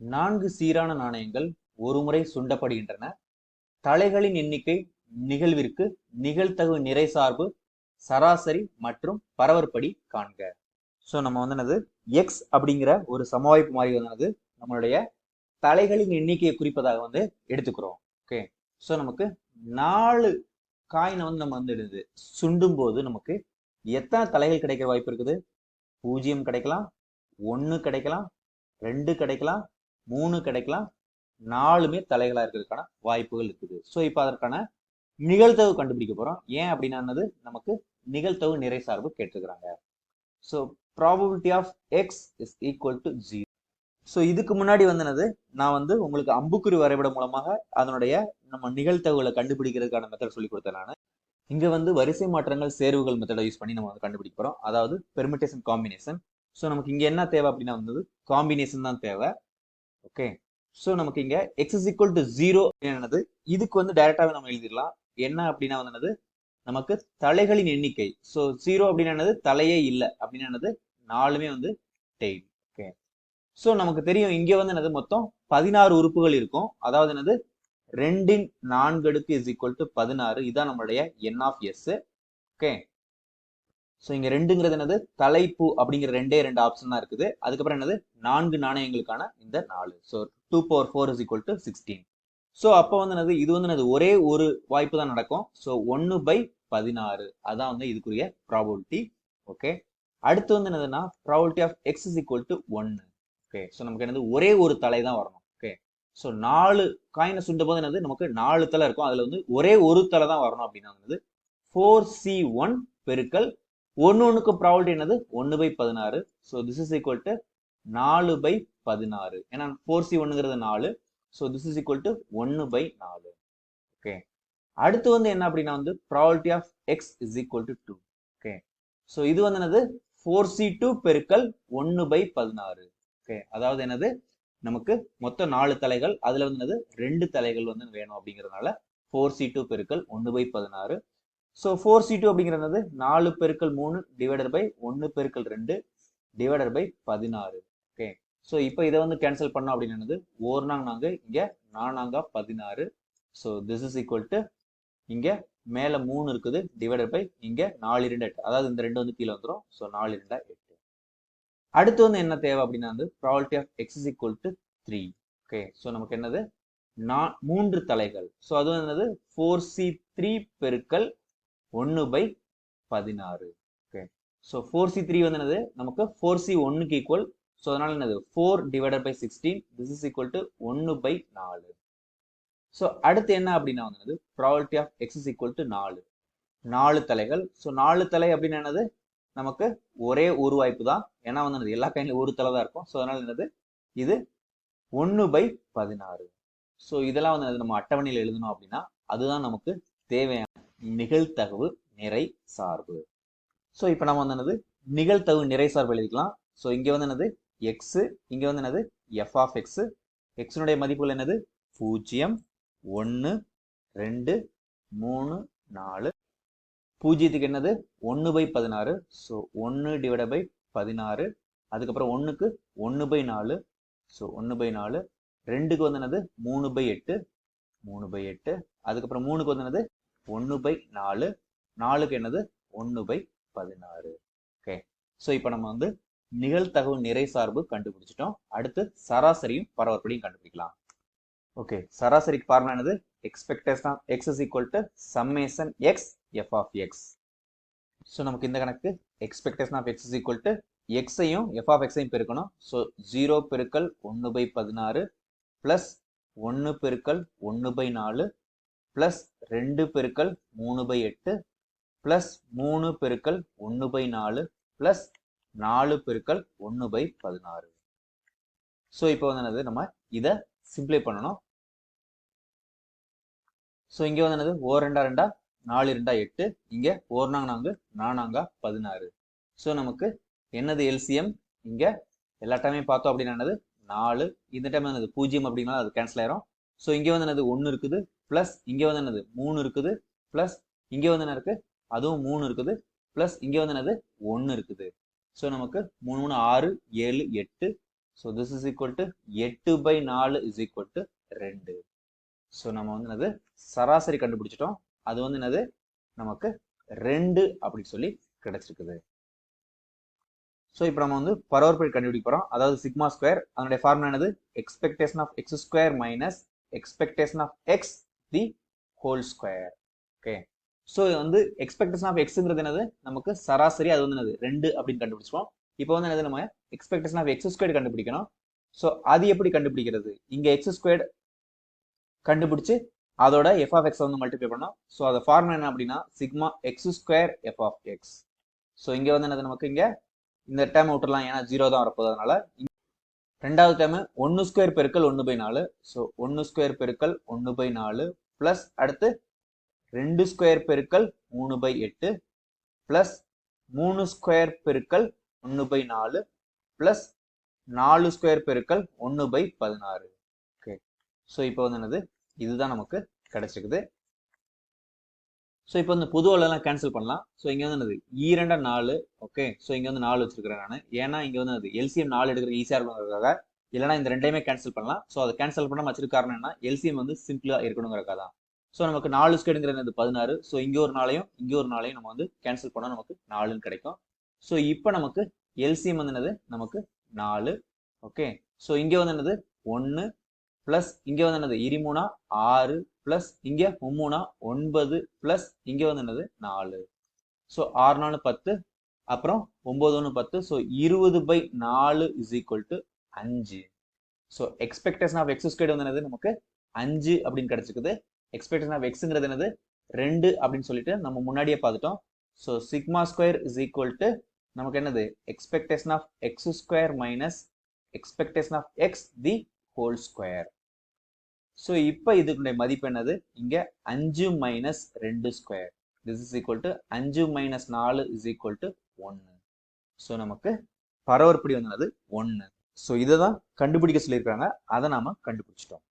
நான்கு சீரான நாணயங்கள் ஒருமுறை சுண்டப்படுகின்றன. தலைகளின் எண்ணிக்கை நிகழ்விற்கு நிகழ்தகவு நிறை சார்பு சராசரி மற்றும் பரவற்படி காண்க. ஸோ நம்ம வந்து என்னது? எக்ஸ் அப்படிங்கிற ஒரு சமவாய்ப்பு மாதிரி வந்து நம்மளுடைய தலைகளின் எண்ணிக்கையை குறிப்பதாக வந்து எடுத்துக்கிறோம். ஓகே ஸோ நமக்கு நாலு காயினை வந்து நம்ம வந்து எழுது சுண்டும் போது நமக்கு எத்தனை தலைகள் கிடைக்கிற வாய்ப்பு இருக்குது? பூஜ்ஜியம் கிடைக்கலாம் ஒன்று கிடைக்கலாம் ரெண்டு கிடைக்கலாம் மூணு கிடைக்கலாம். நாலுமே தலைகளாக இருக்கிறதுக்கான வாய்ப்புகள் இருக்குது. ஸோ இப்போ அதற்கான நிகழ்த்தவு கண்டுபிடிக்க போகிறோம் ஏன் அப்படின்னானது நமக்கு நிகழ்த்தவு நிறை சார்பு கேட்டிருக்கிறாங்க. So probability of X is equal to zero so இதுக்கு முன்னாடி வந்தனது நான் வந்து உங்களுக்கு அம்புக்குறி வரைபடம் மூலமாக அதனுடைய நம்ம நிகழ்த்தவுகளை கண்டுபிடிக்கிறதுக்கான மெத்தட் சொல்லி கொடுத்தேன் நான். இங்கே வந்து வரிசை மாற்றங்கள் சேர்வுகள் மெத்தடை யூஸ் பண்ணி நம்ம வந்து கண்டுபிடிக்க போகிறோம் அதாவது பெர்மிட்டேஷன் காம்பினேஷன் ஸோ நமக்கு இங்கே என்ன தேவை அப்படின்னா வந்து காம்பினேஷன் தான் தேவை. ஓகே ஸோ நமக்கு இங்க X is equal to zero என்னது? இதுக்கு வந்து டைரக்டாவே நம்ம எழுதிடலாம். என்ன அப்படின்னா வந்து என்னது? நமக்கு தலைகளின் எண்ணிக்கை. ஸோ ஜீரோ அப்படின்னு என்னது? தலையே இல்லை. அப்படின்னு என்னது? நாலுமே வந்து டெய்ல் ஓகே ஸோ நமக்கு தெரியும் இங்கே வந்து என்னது மொத்தம் பதினாறு உறுப்புகள் இருக்கும். அதாவது என்னது? ரெண்டின் நான்கு அடுக்கு இஸ் ஈக்குவல் டு பதினாறு. இதான் நம்மளுடைய N of S okay so இங்கே ரெண்டுங்கிறது என்னது? தலைப்பு அப்படிங்கிற ரெண்டே ரெண்டு ஆப்ஷன் தான் இருக்குது. அதுக்கப்புறம் என்னது? நான்கு நாணயங்களுக்கான இந்த நாலு. So two power four is equal to sixteen so அப்போ வந்து என்னது? இது வந்து என்னது? ஒரே ஒரு வாய்ப்பு தான் நடக்கும். ஸோ ஒன்று பை பதினாறு. அதான் வந்து இதுக்குரிய ப்ராபபிலிட்டி ஓகே அடுத்து வந்து என்னதுன்னா probability of X is equal to ஒன்று ஓகே ஸோ நமக்கு என்னது? ஒரே ஒரு தலை தான் வரணும். ஓகே ஸோ நாலு காயினை சுண்டும் போது என்னது? நமக்கு நாலு தலை இருக்கும். அதில் வந்து ஒரே ஒரு தலை தான் வரணும் அப்படின்னா வந்து ஃபோர் சி ஒன் பெருக்கல் ஒன்று ஒன்றுக்கு ப்ராபபிலிட்டி என்னது? ஒன்று பை பதினாறு. So this is equal to நாலு பை பதினாறு. ஏன்னா ஃபோர் சி ஒன்றுங்கிறது நாலு. So this is equal to ஒன்று பை நாலு. ஓகே அடுத்து வந்து என்ன அப்படின்னா வந்து probability of X is equal to two okay so இது வந்து என்னது? ஃபோர் சி டூ பெருக்கல் ஒன்று பை பதினாறு. ஓகே அதாவது என்னது? நமக்கு மொத்தம் நாலு தலைகள். அதில் வந்து என்னது? ரெண்டு தலைகள் வந்து வேணும் அப்படிங்கிறதுனால ஃபோர் சி டூ பெருக்கல் ஒன்று பை பதினாறு. ஸோ ஃபோர் சி டூ அப்படிங்கிறது நாலு பெருக்கள் மூணு டிவைடர் பை ஒன்று பெருக்கள் ரெண்டு டிவைடர் பை பதினாறு. ஓகே ஸோ இப்போ இதை வந்து கேன்சல் பண்ணோம் அப்படின்னு ஓர்னாங்க நாங்கள் இங்கே நானாங்கா பதினாறு. So this is equal to இங்கே மேலே மூணு இருக்குது டிவைடர் பை இங்கே நாலு இரண்டு எட்டு. அதாவது இந்த ரெண்டு வந்து கீழே வந்துடும் ஸோ நாலு இரண்டா எட்டு. அடுத்து வந்து என்ன தேவை அப்படின்னா வந்து probability of X is equal to three okay so நமக்கு என்னது? நான் மூன்று தலைகள். ஸோ அது என்னது? ஃபோர் சி த்ரீ பெருக்கல் ஒன்று பை பதினாறு. Okay so four C three வந்து என்னது? நமக்கு ஃபோர் சி ஒன்னுக்கு ஈக்குவல் ஸோ அதனால என்னது? Four divided by sixteen this is equal to ஒன்று பை நாலு. ஸோ அடுத்து என்ன அப்படின்னா வந்து property of X is equal to நாலு. நாலு தலைகள். ஸோ நாலு தலை அப்படின்னு என்னது? நமக்கு ஒரே ஒரு வாய்ப்பு தான். ஏன்னா வந்து என்னது? எல்லா கையிலும் ஒரு தலை தான் இருக்கும். ஸோ அதனால என்னது? இது ஒன்று பை பதினாறு. ஸோ இதெல்லாம் வந்து நம்ம அட்டவணையில் எழுதணும் அப்படின்னா அதுதான் நமக்கு தேவையான நிகழ்தகவு நிறை சார்பு. ஸோ இப்போ நம்ம வந்து என்னது? நிகழ்தகவு நிறை சார்பு எழுதிக்கலாம். ஸோ இங்கே வந்து என்னது? எக்ஸு இங்கே வந்து என்னது? எஃப் ஆஃப் எக்ஸு எக்ஸினுடைய மதிப்புகள் என்னது? பூஜ்ஜியம் ஒன்று ரெண்டு மூணு நாலு. பூஜ்ஜியத்துக்கு என்னது? ஒன்று பை பதினாறு. ஸோ ஒன்று டிவைட பை பதினாறு. அதுக்கப்புறம் ஒன்றுக்கு ஒன்று பை நாலு. ஸோ ஒன்று பை நாலு. ரெண்டுக்கு வந்து என்னது? மூணு பை எட்டு. மூணு பை எட்டு. அதுக்கப்புறம் மூணுக்கு வந்து என்னது? ஒன்று பை நாலு. நாலுக்கு என்னது? ஒன்று பை பதினாறு. ஓகே ஸோ இப்போ நம்ம வந்து நிகழ்தகவு நிறை சார்பு கண்டுபிடிச்சிட்டோம். அடுத்து சராசரியும் பரவற்படியும் கண்டுபிடிக்கலாம். ஓகே சராசரிக்கு ஃபார்முலா என்னது? Expectation of X is equal to summation X F of X so நமக்கு இந்த கணக்கு expectation of X is equal to எக்ஸையும் F of எக்ஸையும் பெருக்கணும். ஸோ ஜீரோ பெருக்கல் ஒன்று பை பதினாறு ப்ளஸ் ஒன்று பெருக்கல் ஒன்று பை நாலு ப்ளஸ் ரெண்டு பெருக்கல் மூணு பை எட்டு ப்ளஸ் மூணு பெருக்கல் ஒன்று பை நாலு ப்ளஸ் நாலு பெருக்கல் ஒன்று பை பதினாறு. ஸோ இப்போ வந்து என்னது? நம்ம இதை சிம்ப்ளை பண்ணணும். ஸோ இங்கே வந்து என்னது? ஓ ரெண்டா ரெண்டா நாலு ரெண்டா எட்டு இங்கே ஓர்னாங்க நான்கு நானாங்கா பதினாறு. ஸோ நமக்கு என்னது எல்சிஎம் இங்கே எல்லா டைமே பார்த்தோம் அப்படின்னா என்னது? நாலு. இந்த டைம் என்னது? பூஜ்ஜியம் அப்படின்னா அது கேன்சல் ஆயிரும். ஸோ இங்கே வந்து என்னது? ஒன்று இருக்குது. ப்ளஸ் இங்கே வந்து என்னது? மூணு இருக்குது. ப்ளஸ் இங்கே வந்து என்ன இருக்குது அதுவும் மூணு இருக்குது. ப்ளஸ் இங்கே வந்து என்னது? ஒன்று இருக்குது. ஸோ நமக்கு மூணு மூணு ஆறு ஏழு எட்டு. So this is equal to எட்டு பை நாலு இஸ் ஈக்குவல் டு ரெண்டு. ஸோ நம்ம வந்து என்னது? சராசரி கண்டுபிடிச்சிட்டோம். அது வந்து என்னது? நமக்கு ரெண்டு அப்படின்னு சொல்லி கிடைச்சிருக்குது. ஸோ இப்போ நம்ம வந்து பரவற்படி கண்டுபிடிக்க போகிறோம் அதாவது சிக்மா ஸ்கொயர். அதனுடைய ஃபார்முலா என்னது? Expectation of X square minus expectation of X the whole square okay so இது வந்து எக்ஸ்பெக்டேஷன் ஆஃப் எக்ஸுங்கிறது என்னது? நமக்கு சராசரி அது வந்து என்னது? ரெண்டு அப்படின்னு கண்டுபிடிச்சிருவோம். இப்போ வந்து என்னது நம்ம எக்ஸ்பெக்டேஷன் ஆஃப் எக்ஸ் ஸ்கொயர் கண்டுபிடிக்கணும். ஸோ அது எப்படி கண்டுபிடிக்கிறது? இங்க எக்ஸ் ஸ்கொயர் கண்டுபிடிச்சு அதோட எஃப் ஆஃப் எக்ஸ் வந்து மல்டிப்ளை பண்ணோம். ஸோ அதை ஃபார்முலா என்ன அப்படின்னா sigma X square F of X so இங்க வந்து என்னது நமக்கு இங்க? இந்த டேம் விட்டுலாம் ஏன்னா ஜீரோ தான் வரப்போகுது அதனால ரெண்டாவது டேம் ஒன்று ஸ்கொயர் பெருக்கல் ஒன்று பை நாலு. ஸோ ஒன்று ஸ்கொயர் பெருக்கல் ஒன்று பை நாலு ப்ளஸ் அடுத்து ரெண்டு ஸ்கொயர் பெருக்கல் மூணு பை எட்டு ப்ளஸ் மூணு ஸ்கொயர் பெருக்கல் ஒன்று பை நாலு ப்ளஸ் நாலு ஸ்கொயர் பெருக்கல் ஒன்று பை பதினாறு. ஓகே ஸோ இப்போ வந்து என்னது? இதுதான் நமக்கு கிடைச்சிருக்குது. ஸோ இப்போ வந்து புது எல்லாம் கேன்சல் பண்ணலாம். ஸோ இங்கே வந்து என்னது? E ஈரெண்டா நாலு. ஓகே ஸோ இங்கே வந்து நாலு வச்சிருக்கிறேன் நான். ஏன்னா இங்கே வந்து அது எல்சிஎம் நாலு எடுக்கிற ஈஸியாக இருக்கணுங்கிறதுக்காக இல்லைனா இந்த ரெண்டையுமே கேன்சல் பண்ணலாம். ஸோ அதை கேன்சல் பண்ணாமல் வச்சிருக்க காரணம் என்ன எல்சிஎம் வந்து சிம்பிளாக இருக்கணுங்கிறக்காக தான். ஸோ நமக்கு நாலு ஸ்கேடுங்கிற என்னது? பதினாறு. ஸோ இங்கே ஒரு நாளையும் இங்கே ஒரு நாளையும் நம்ம வந்து கேன்சல் பண்ணால் நமக்கு நாலுன்னு கிடைக்கும். ஸோ இப்போ நமக்கு எல்சிஎம் வந்து என்னது? நமக்கு நாலு. ஓகே ஸோ இங்கே வந்து என்னது? ஒன்று ப்ளஸ் இங்கே வந்து என்னது? இருமூணா ஆறு ப்ளஸ் இங்கே மும்மூணா ஒன்பது ப்ளஸ் இங்கே வந்து என்னது? நாலு. ஸோ ஆறு நாலு பத்து அப்புறம் ஒம்பது ஒன்று பத்து ஸோ இருபது பை நாலு இஸ் ஈக்குவல் டு அஞ்சு. So expectation of X square வந்து என்னது? நமக்கு அஞ்சு அப்படின்னு கிடைச்சிருக்குது எக்ஸ்பெக்டேஷன் ஆஃப் எக்ஸுங்கிறது என்னது? ரெண்டு அப்படின்னு சொல்லிட்டு நம்ம முன்னாடியே பார்த்துட்டோம். So sigma square is equal to நமக்கு என்னது? Expectation of X square minus expectation of X the whole square so இப்போ இதுக்குடைய மதிப்பு என்னது? இங்கே அஞ்சு மைனஸ் ரெண்டு square this is equal to அஞ்சு மைனஸ் நாலு இஸ் ஈக்குவல் டு ஒன்று ஸோ நமக்கு பரவற்படி வந்தது ஒன்று ஸோ இதை தான் கண்டுபிடிக்க சொல்லியிருக்காங்க. அதை நாம் கண்டுபிடிச்சிட்டோம்.